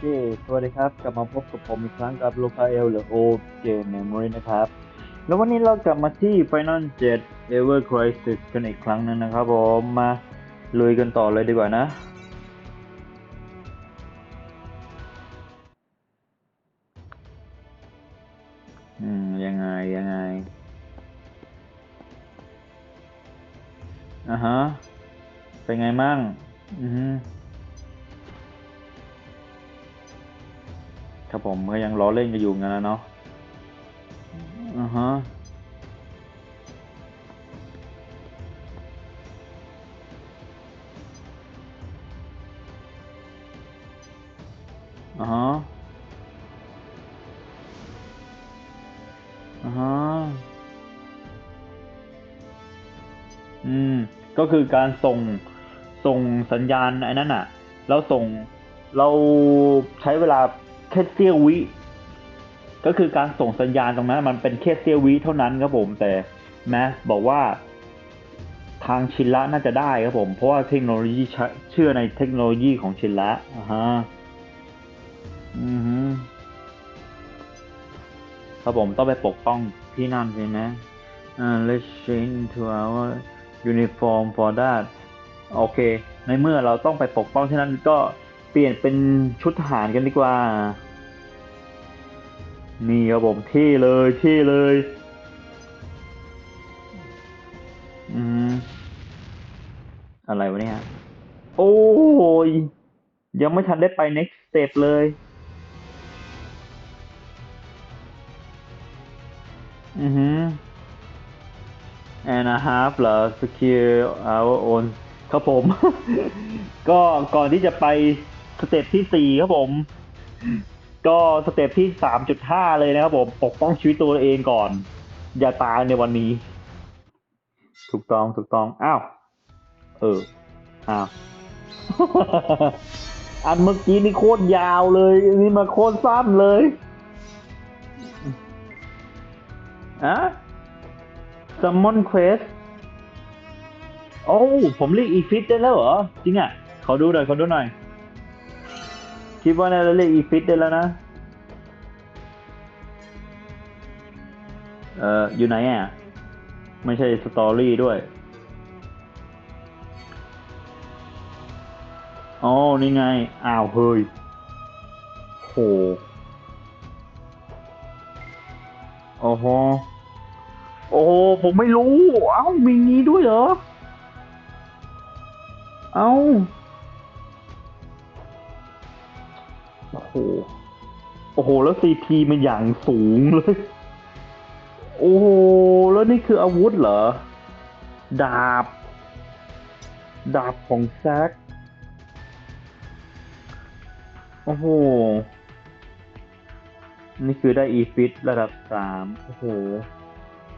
เค สวัสดีครับ กลับมาพบกับผมอีกครั้งกับโลคาเอลหรือ OJ Memory นะครับ แล้ววันนี้เรากลับมาที่ Final 7 Ever Crisis กันอีกครั้งหนึงนะครับผม มาลุยกันต่อเลยดีกว่านะ อืม ยังไง ยังไง อ่าฮะ เป็นไงมั่ง ล้อเล่นกันอยู่งั้นนะเนาะอ่าฮะอ่าฮะอ่าฮะอืม ก็คือการส่งส่งสัญญาณไอ้นั่นอะ แล้วส่งเราใช้เวลาแค่เสี้ยววิ ก็คือการส่งสัญญาณตรงนั้นมันเป็นแค่เสี้ยววิเท่านั้นครับผมแต่นะบอกว่าทางชินละน่าจะได้ครับผม เพราะว่าเทคโนโลยีใช้เชื่อในเทคโนโลยีของชินละอ่าฮะอือฮึครับผมต้องไปปกป้องที่นั่นสินะอ่า let's change to our uniform for that โอเค ในเมื่อเราต้องไปปกป้องที่นั่นก็เปลี่ยนเป็นชุดทหารกันดีกว่า นี่ครับผมเท่เลยเท่เลย อืม อะไรวะเนี่ย โอ้ย ยังไม่ทันได้ไป next step เลย อือฮึ and a half เหรอ secure our own ครับผม ก็ก่อนที่จะไปสเต็ปที่สี่ครับผม ก็สเต็ปที่สามจุดห้าเลยนะครับผมปกป้องชีวิตตัวเองก่อน อย่าตายในวันนี้ ถูกต้องถูกต้อง อ้าว เออ อ้าว อันเมื่อกี้นี่โคตรยาวเลยอันนี้มาโคตรสั้นเลยอะ Summon Quest โอ้ ผมเรียกอีฟิตได้แล้วเหรอ จริงอะ ขอดูหน่อย ขอดูหน่อย คิดว่าน่าจะเรียกอีฟิตได้แล้วนะ เอ่อ อยู่ไหนอะ ไม่ใช่สตอรี่ด้วย อ๋อ นี่ไง อ้าวเฮ้ย โหโอ้โห โอ้โห ผมไม่รู้ เอ้า มีงี้ด้วยเหรอ เอ้า โอ้โห โอ้โห แล้วซีพีมันอย่างสูงเลย โอ้โห แล้วนี่คืออาวุธเหรอ ดาบ ดาบของแซกโอ้โห นี่คือได้อีฟิตระดับสามโอ้โห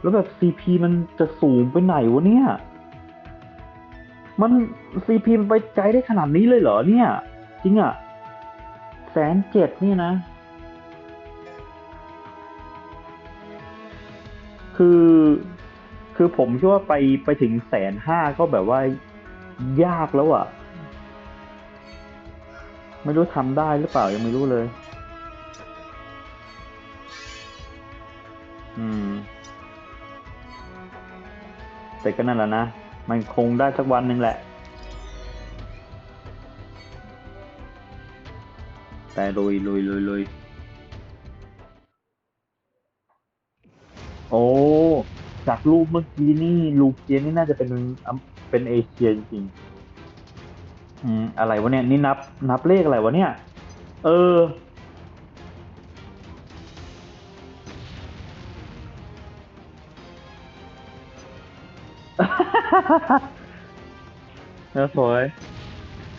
แล้วแบบซีพีมันจะสูงไปไหนวะเนี่ย มันซีพีมันไปไกลได้ขนาดนี้เลยเหรอเนี่ย จริงอะ่ะ แสนเจ็ดนี่นะ คือ คือผมคิดว่าไปไปถึงแสนห้าก็แบบว่ายากแล้วอะ่ะ ไม่รู้ทำได้หรือเปล่ายังไม่รู้เลย อืม แต่ก็นั่นแหละนะ มันคงได้สักวันหนึ่งแหละ แต่ลุยลุยลุยลุยโอ้ จากรูปเมื่อกี้นี่ลูเกียนนี่น่าจะเป็นอำเป็นเอเชียจริงๆอืมอะไรวะเนี่ยนี่นับนับเลขอะไรวะเนี่ย เออแล้วสวย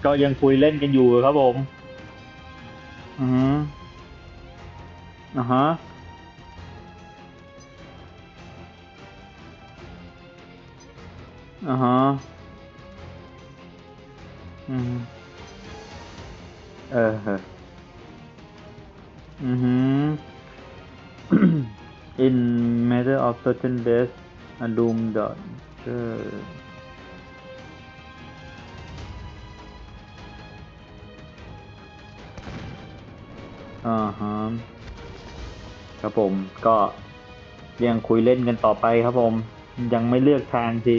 ก็ยังคุยเล่นกันอยู่ครับผม อือฮึอ่าฮะอ่าฮะอืมเออฮะอือฮึ in matter of certain days a doom dot อ่าฮะครับผมก็ยังคุยเล่นกันต่อไปครับผม ยังไม่เลือกทางที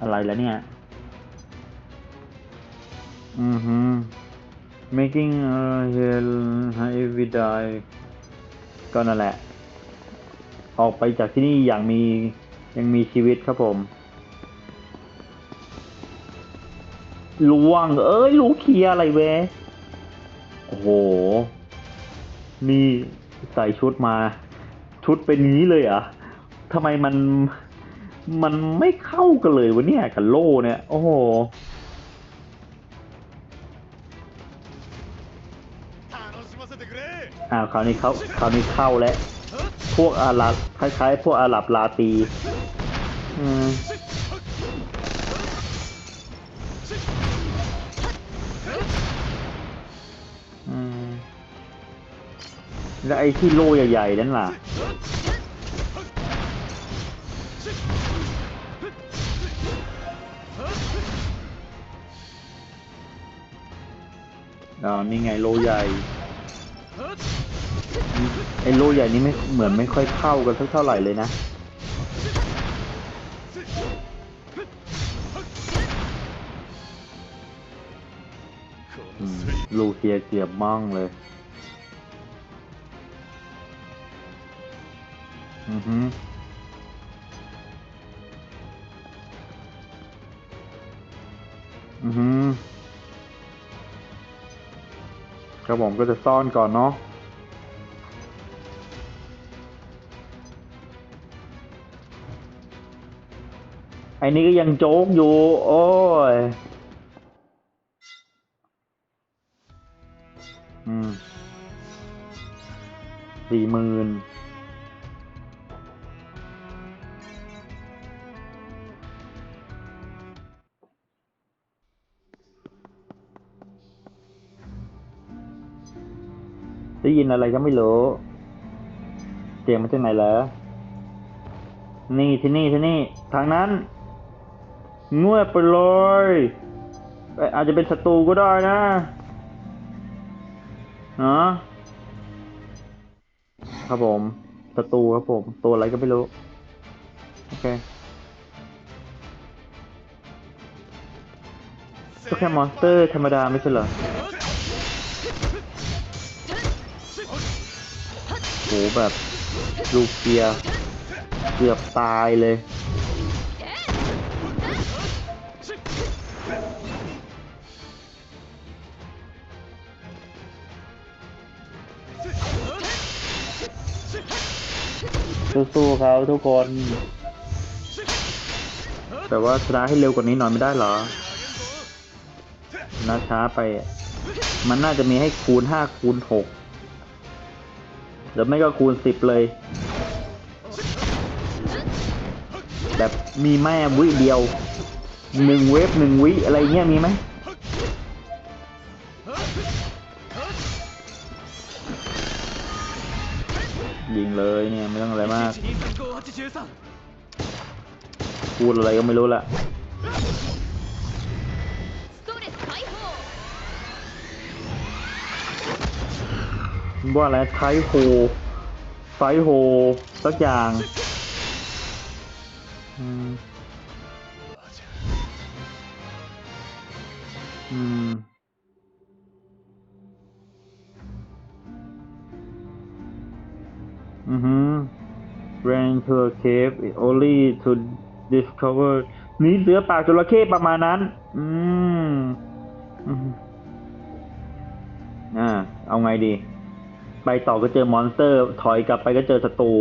อะไรแล้วเนี่ย อือฮึ making a hell every day ก็นั่นแหละ ออกไปจากที่นี่อย่างมียังมีชีวิตครับผม ล่วง เอ้ยรู้เคลียอะไรเว้โอ้โห นี่ใส่ชุดมา ชุดเป็นนี้เลยเหรทำไมมันมันไม่เข้ากันเลยวะเนี่ยกับโลเนี่ย โอ้โหอ้าวคราวนี้เขาคราวนี้เข้าแล้ว พวกอาลับคล้ายๆ พวกอาลับลาตี อื แล้วไอ้ที่โล่ใหญ่ๆนั่นล่ะอ๋อนี่ไงโลใหญ่ ไอ้โลใหญ่นี่ไม่เหมือนไม่ค่อยเข้ากันสักเท่าไหร่เลยนะ ลูเคียเกียบมั่งเลย อือฮึอือฮึครับผมก็จะซ่อนก่อนเนาะไอ้นี่ก็ยังโจ๊กอยู่ โอ้ย อืมสี่หมื่น ได้ยินอะไรก็ไม่รู้เสียงมาจากไหนเหรอนี่ที่นี่ที่นี่ทางนั้นงวดไปเลยเอ้ยอาจจะเป็นศัตรูก็ได้นะเนาะครับผมศัตรูครับผม ตัวอะไรก็ไม่รู้ โอเคก็แค่มอนสเตอร์ธรรมดาไม่ใช่เหรอ โหแบบลูเกียเกือบตายเลย สู้ๆเขาทุกคน แต่ว่าชนะให้เร็วกว่านี้หน่อยไม่ได้เหรอนะช้าไป มันน่าจะมีให้คูณห้าคูณหก รือไม่ก็คูณสิบเลย แบบมีแม่วิเดียวหนึ่งเวฟหนึ่งวิอะไรเงี้ยมีไหมยิงเลยเนี่ยไม่ต้องอะไรมากพูดอะไรก็ไม่รู้ละ ว่าอะไรไทโฮไซโฮสักอย่างอืมอืมอือฮึ Ran to a cave only to discover หนีเสือป่าจระเข้ประมาณนั้น อืมอืมอ่า เอาไงดี ไปต่อก็เจอมอนสเตอร์ ถอยกลับไปก็เจอศัตรู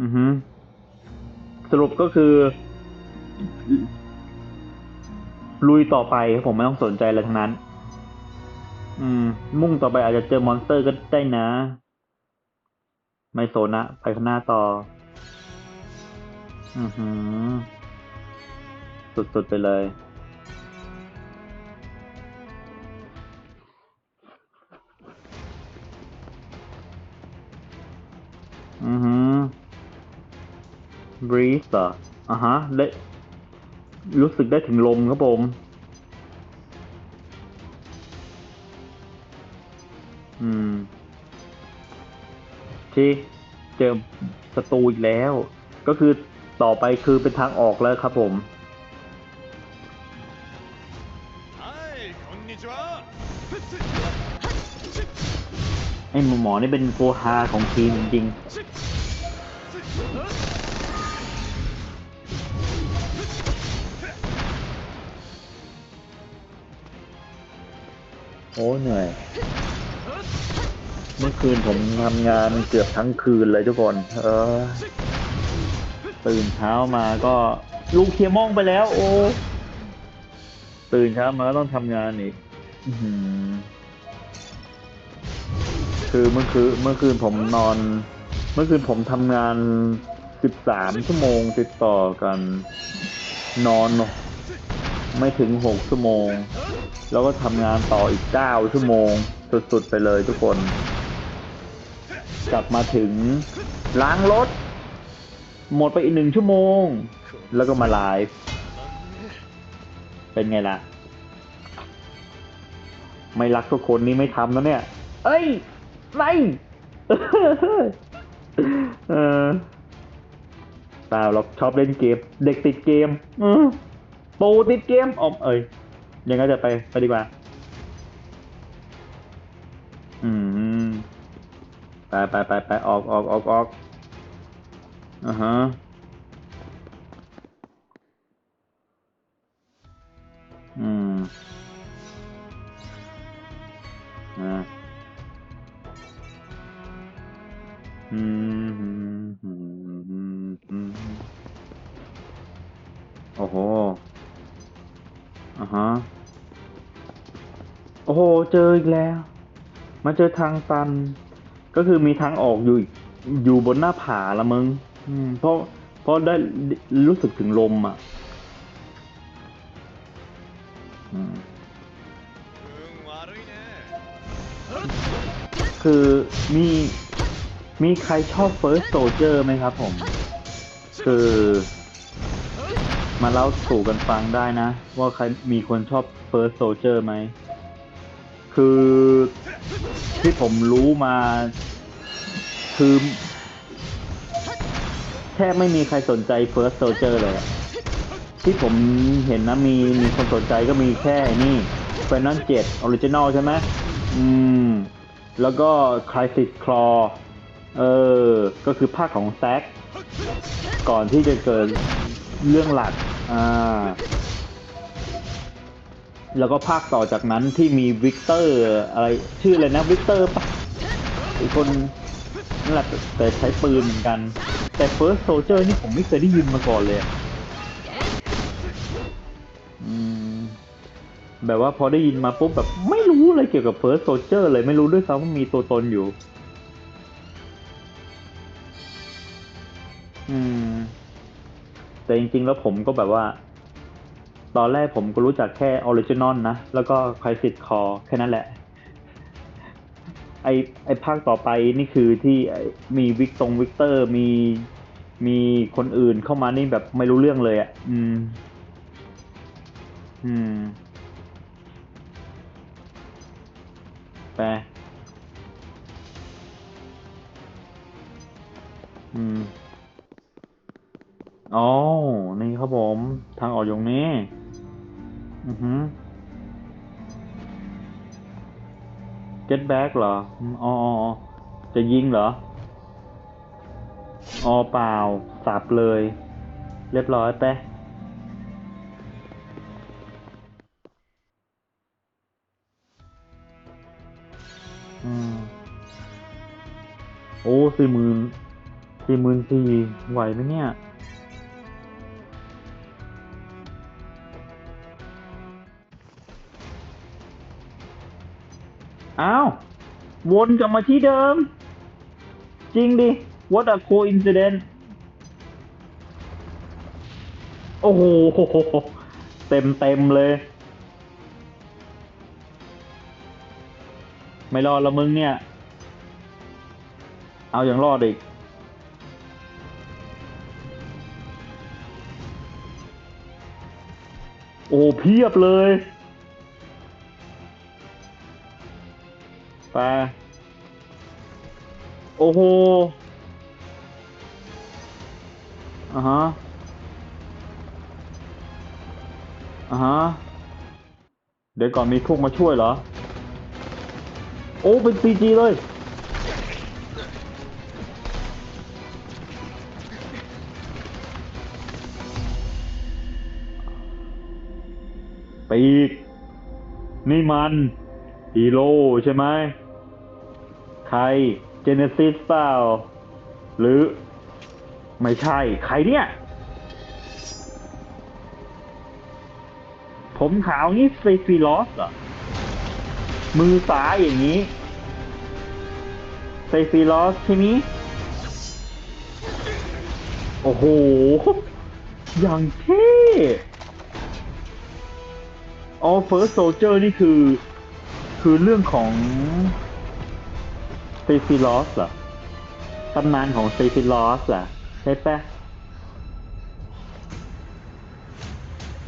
อือฮึสรุปก็คือ ลุยต่อไปครับผมไม่ต้องสนใจอะไรทั้งนั้น อืม มุ่งต่อไปอาจจะเจอมอนสเตอร์ก็ได้นะ ไม่โซนนะไปข้างหน้าต่อ อือหือ สุดๆไปเลย บริสอะเอะฮะได้รู้สึกได้ถึงลมครับผมอืมที่เจอศัตรูอีกแล้ว ก็คือต่อไปคือเป็นทางออกแล้วครับผมไอ้หมอนี่เป็นโฟฮาของทีมจริง โอ้เหนื่อย เมื่อคืนผมทำงานเกือบทั้งคืนเลยทุกคน เออ ตื่นเช้ามาก็ลูกเคลียร์มองไปแล้ว โอ้ ตื่นเช้ามาก็ต้องทำงานอีกอคือเมื่อคืนเมื่อคืนผมนอน เมื่อคืนผมทำงานสิบสามชั่วโมงติดต่อกัน นอนไม่ถึงหกชั่วโมง แล้วก็ทำงานต่ออีกเก้าชั่วโมง สุด ๆ ไปเลยทุกคน กลับมาถึงล้างรถ หมดไปอีกหนึ่งชั่วโมง แล้วก็มาไลฟ์เป็นไงล่ะ ไม่รักทุกคนนี่ไม่ทำแล้วเนี่ย เอ้ย ไม่ เออเปล่าเราชอบเล่นเกม เด็กติดเกมปูติดเกมออมเอ้ย ยังไงจะไปไปดีกว่า อืม ไปไปไปไปออกออกออกออกอ่าฮะ เจออีกแล้ว มาเจอทางตัน ก็คือมีทางออกอยู่อยู่บนหน้าผาละมึงเพราะเพราะได้รู้สึกถึงลมอะคือมีมีใครชอบ First Soldier ไหมครับผม คือ มาเล่าสู่กันฟังได้นะ ว่าใครมีคนชอบ First Soldier ไหม คือที่ผมรู้มา คือแทบไม่มีใครสนใจ First Soldier เลยอะที่ผมเห็นนะมีมีคนสนใจก็มีแค่นี่ Final 7 Original ใช่ไหมอืม แล้วก็ Crisis Claw เออ ก็คือภาคของแซกก่อนที่จะเกิดเรื่องหลัก อ่า แล้วก็ภาคต่อจากนั้นที่มีวิกเตอร์อะไรชื่ออะไรนะวิกเตอร์ปะอีกคนนั่นแหละแต่ใช้ปืนเหมือนกัน แต่ First Soldier นี่ผมไม่เคยได้ยินมาก่อนเลยอะอืมแบบว่าพอได้ยินมาปุ๊บแบบไม่รู้อะไรเกี่ยวกับ First Soldier เลยไม่รู้ด้วยซ้ำว่ามีตัวตนอยู่ อืม แต่จริงๆแล้วผมก็แบบว่า ตอนแรกผมก็รู้จักแค่ออริจินอลนะ แล้วก็ค i สิ s คอแค่นั้นแหละ ไอไอภาคต่อไปนี่คือที่มีวิกตรงวิกเตอร์มีมีคนอื่นเข้ามานี่แบบไม่รู้เรื่องเลยอะ่ะ อืม อืมไปอืม อ๋อ นี่ครับผม ทางออกอยู่ตรงนี้ อือหือ get back เหรอ อ๋อ จะยิงเหรอ อ๋อเปล่า สับเลย เรียบร้อยไปโอ้สี่หมื่นสี่หมื่นสี่ไหวไหมเนี่ย อ้าว วนกลับมาที่เดิม จริงดิ what a coincidence โอ้โห เต็มเต็มเลย ไม่รอดละมึงเนี่ย เอาอย่างรอดอีก โอ้เพียบเลย ไป โอ้โหอ่าฮะอ่าฮะ เดี๋ยวก่อนมีพวกมาช่วยเหรอ โอ้ เป็นซีจีเลยปีก นี่มันฮีโร่ใช่ไหม ใครเจเนซิสเปล่า หรือไม่ใช่ ใครเนี่ย ผมขาวนี่เซฟิลอสเหรอ มือซ้ายอย่างนี้เซฟิลอสใช่ไหมโอ้โห อย่างเท่อ๋อ First Soldier นี่คือ คือเรื่องของ เซฟิลอสเหรอตำนานของเซฟิลอสเหรอใช่ปะ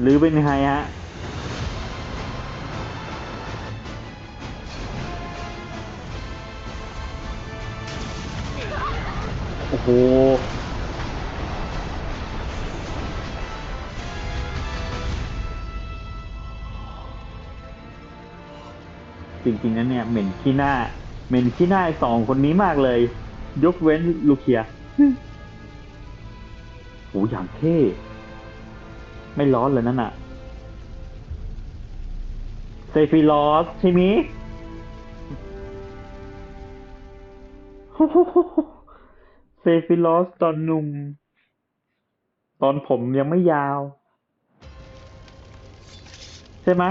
หรือเป็นไงฮะโอ้โหจริงๆนั้นเนี่ยเหม็นขี้หน้า เหม็นขี้หน้าไอสองคนนี้มากเลย ยกเว้นลูเคียโหอย่างเท่ ไม่ร้อนเลยนั่นอะเซฟิลอสใช่ไหมเซฟิลอสตอนหนุ่ม ตอนผมยังไม่ยาว ใช่ไหม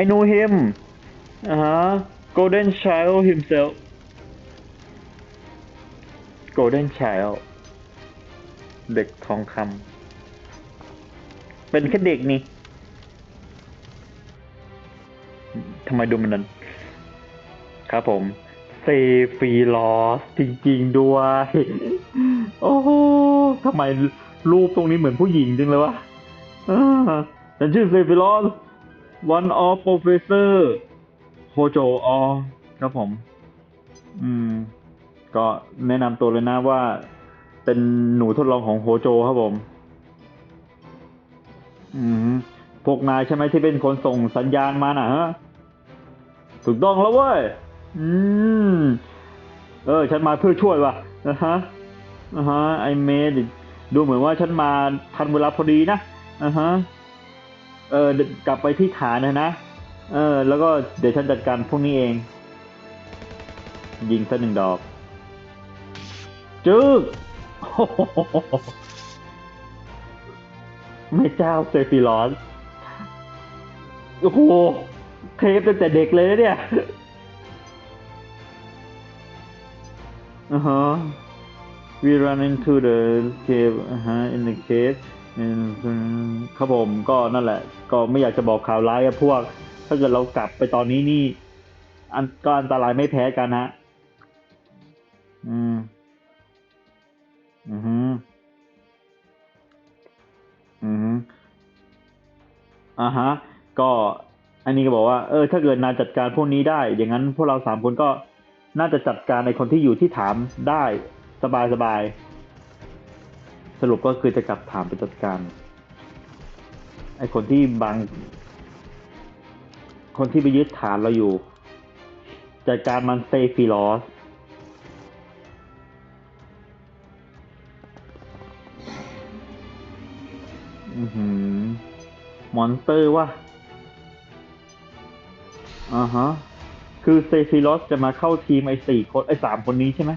I know him อ่าฮะ Golden Child himself Golden Child เด็กทองคำเป็นแค่เด็กนี่ทำไมดูมันนั้น ครับผมเซฟีลอสจริงๆด้วย โอ้โหทำไมรูปตรงนี้เหมือนผู้หญิงจังเลยวะอ่าฉันชื่อเซฟีลอส one of professor โฮโจออครับผม อืม ก็แนะนำตัวเลยนะว่า เป็นหนูทดลองของโฮโจครับผม อืม พวกนายใช่ไหมที่เป็นคนส่งสัญญาณมาน่ะฮะ ถูกต้องแล้วเว้ย อืม เออ ฉันมาเพื่อช่วยว่ะนะฮะนะฮะ ไอเมดดูเหมือนว่าฉันมาทันเวลาพอดีนะนะฮะ เออกลับไปที่ฐานนะนะ เออ แล้วก็เดี๋ยวฉันจัดการพวกนี้เอง ยิงสักหนึ่งดอก จึ๊กโอ้โหแม่เจ้าเซฟิลอสโอ้โหเทปตั้งแต่เด็กเลยนะเนี่ย uh huh we run into the cave uh huh in the cave ครับผมก็นั่นแหละ ก็ไม่อยากจะบอกข่าวร้ายกับพวก ถ้าเกิดเรากลับไปตอนนี้นี่ อันก็อันตรายไม่แพ้กันนะอืม อือฮึอือฮึอ่าฮะ ก็อันนี้ก็บอกว่า เออ ถ้าเกิดนายจัดการพวกนี้ได้ อย่างนั้นพวกเราสามคนก็น่าจะจัดการในคนที่อยู่ที่ถามได้สบายสบาย สรุปก็คือจะกลับถามผู้จัดการไอคนที่บาง คนที่ไปยึดฐานเราอยู่ จัดการมันเซฟีลอสมอนเตอร์ว่ะอ่าฮะ คือเซฟิลอสจะมาเข้าทีมไอ้สี่คนไอ้สามคนนี้ใช่ไหม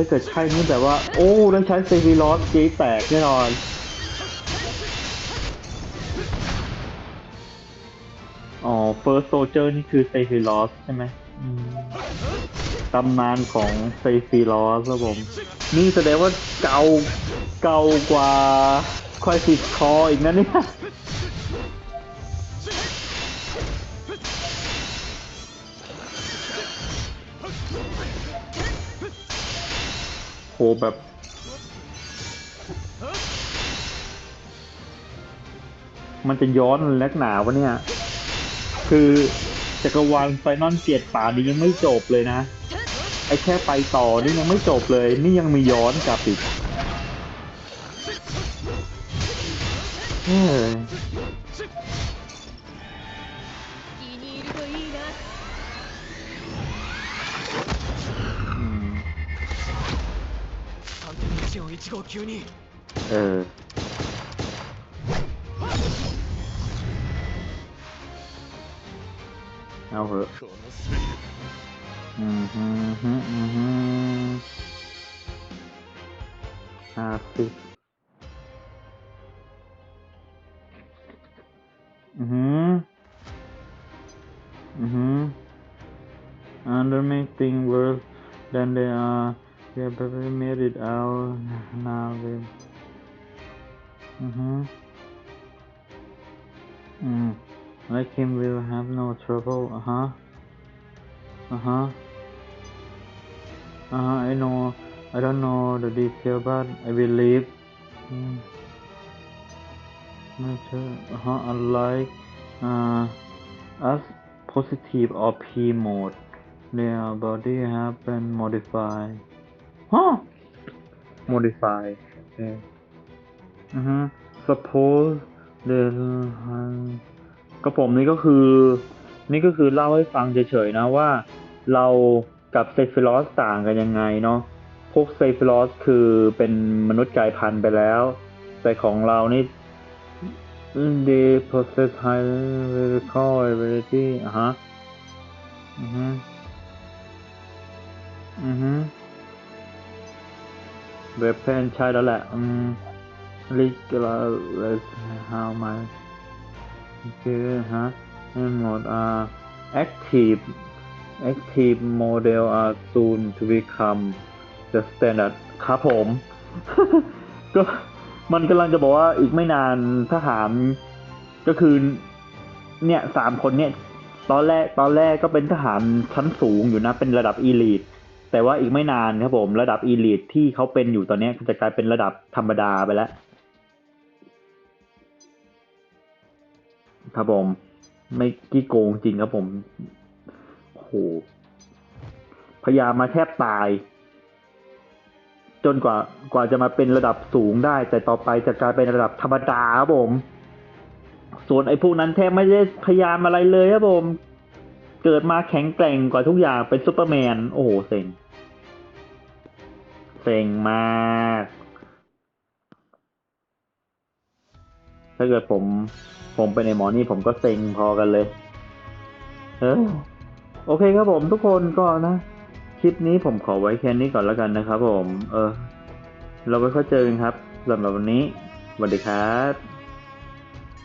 ถ้าเกิดใช่นี่แบบว่า โอ้ต้องใช้เซฟิลอสเจ๊แตกแน่นอนอ๋อ First Soldier นี่คือเซฟิลอสใช่ไหมมตำนานของเซฟิลอสครับผม นี่แสดงว่าเก่าเก่ากว่าควายสิคออีกนะเนี่ย หแบบมันจะย้อนแลกหนาวะเนี่ย คือจักรวาลไฟนอลเกียรติป่านี้ยังไม่จบเลยนะ ไอ้แค่ไปต่อนี่ยังไม่จบเลย นี่ยังมีย้อนกลับอีกเฮ้ย 1号級にうんなるほどうんふんふんうんふんあっうん Mm-hmm. World dan the trouble อะฮะ Uh-huh. Uh-huh, I know. I don't know the detail, but I believe. Hmm. Not sure. Uh-huh, unlike uh, us, positive or P mode, their body have been modified. Huh? Modified. Okay. Uh-huh. Suppose the ก็ผมนี่ก็คือ นี่ก็คือเล่าให้ฟังเฉยๆนะว่า เรากับเซฟิลอสต่างกันยังไงเนาะพวกเซฟิลอสคือเป็นมนุษย์กลายพันธุ์ไปแล้ว แต่ของเรานี่ they possess high lyrical ability อะฮะอือฮึอือฮึ weapon ใช่แล้วแหละอืม regular how much คือฮะ and mode are active active model are soon to become the standard ครับผม ก็มันกำลังจะบอกว่าอีกไม่นานทหารก็คือ เนี่ยสามคนเนี่ยตอนแรกตอนแรกก็เป็นทหารชั้นสูงอยู่นะ เป็นระดับอีลีทแต่ว่าอีกไม่นานครับผม ระดับอีลีทที่เขาเป็นอยู่ตอนนี้จะกลายเป็นระดับธรรมดาไปแล้วครับผม ไม่กี้โกงจริงครับผมโอ้โหพยายามมาแทบตาย จนกว่ากว่าจะมาเป็นระดับสูงได้ แต่ต่อไปจะกลายเป็นระดับธรรมดาครับผม ส่วนไอ้พวกนั้นแทบไม่ได้พยายามอะไรเลยครับผม เกิดมาแข็งแกร่งกว่าทุกอย่างเป็นซูเปอร์แมน โอ้โหเซ็งเซ็งมาก ถ้าเกิดผม ผมเป็นไอหมอนี่ผมก็เซ็งพอกันเลยเออโอเคครับผมทุกคนก็นะ คลิปนี้ผมขอไว้แค่นี้ก่อนแล้วกันนะครับผม เออ เราไปค่อยเจอกันครับสำหรับวันนี้สวัสดีครับ